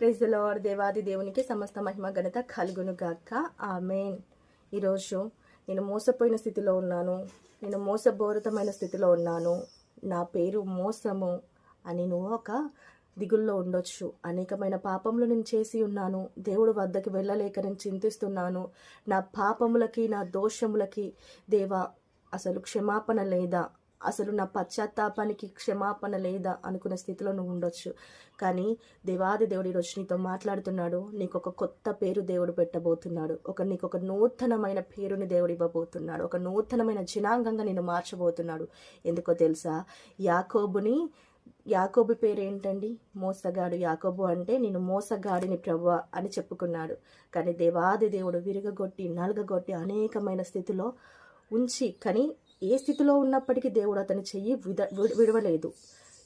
Praise lord దేవాది దేవునికి సమస్త మహిమ ఘనత కలుగును గాక. ఆమెన్ ఈరోజు నేను మోసపోయిన స్థితిలో ఉన్నాను. నేను మోసపూరితమైన స్థితిలో ఉన్నాను. నా పేరు మోసము అని నువ్వు ఒక దిగుల్లో ఉండొచ్చు. అనేకమైన పాపములు నేను చేసి ఉన్నాను. దేవుడు వద్దకు వెళ్ళలేక నేను చింతిస్తున్నాను. నా పాపములకి నా దోషములకి దేవా అసలు క్షమాపణ లేదా? అసలు నా పశ్చాత్తాపానికి క్షమాపణ లేదా అనుకున్న స్థితిలో నువ్వు ఉండొచ్చు. కానీ దేవాది దేవుడు ఈరోజు నీతో మాట్లాడుతున్నాడు. నీకు ఒక కొత్త పేరు దేవుడు పెట్టబోతున్నాడు. ఒక నీకు ఒక నూతనమైన పేరుని దేవుడు ఇవ్వబోతున్నాడు. ఒక నూతనమైన జనాంగంగా నేను మార్చబోతున్నాడు. ఎందుకో తెలుసా? యాకోబుని యాకోబు పేరు ఏంటండి మోసగాడు. యాకోబు అంటే నేను మోసగాడిని ప్రభు అని చెప్పుకున్నాడు. కానీ దేవాది దేవుడు విరగగొట్టి నలగగొట్టి అనేకమైన స్థితిలో ఉంచి కానీ ఏ స్థితిలో ఉన్నప్పటికీ దేవుడు అతని చెయ్యి విద విడ- విడవలేదు.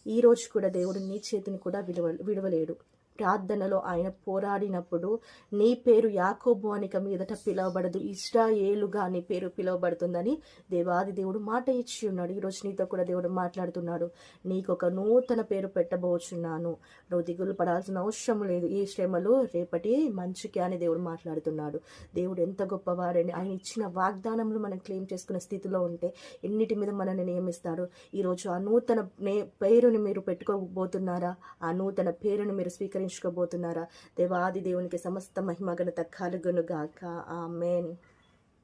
ఈ రోజు కూడా దేవుడు నీ చేతిని కూడా విడవ విడవలేడు. ప్రార్థనలో ఆయన పోరాడినప్పుడు నీ పేరు యాకోబు అనిక మీదట పిలువబడదు. ఇష్టాయేలుగా నీ పేరు పిలువబడుతుందని దేవాది దేవుడు మాట ఇచ్చి ఉన్నాడు. ఈరోజు నీతో కూడా దేవుడు మాట్లాడుతున్నాడు. నీకు ఒక నూతన పేరు పెట్టబోచున్నాను. నువ్వు దిగులు పడాల్సిన అవసరం లేదు. ఈ శ్రమలు రేపటి మంచికి అని దేవుడు మాట్లాడుతున్నాడు. దేవుడు ఎంత గొప్పవారని ఆయన ఇచ్చిన వాగ్దానములు మనం క్లెయిమ్ చేసుకునే స్థితిలో ఉంటే ఎన్నిటి మీద మనల్ని నియమిస్తాడు ఈరోజు ఆ నూతన నే పేరుని మీరు పెట్టుకోబోతున్నారా? ఆ నూతన పేరుని మీరు స్వీకరించుకోబోతున్నారా దేవాది దేవునికి సమస్త మహిమ ఘనత కలుగును గాక మేన్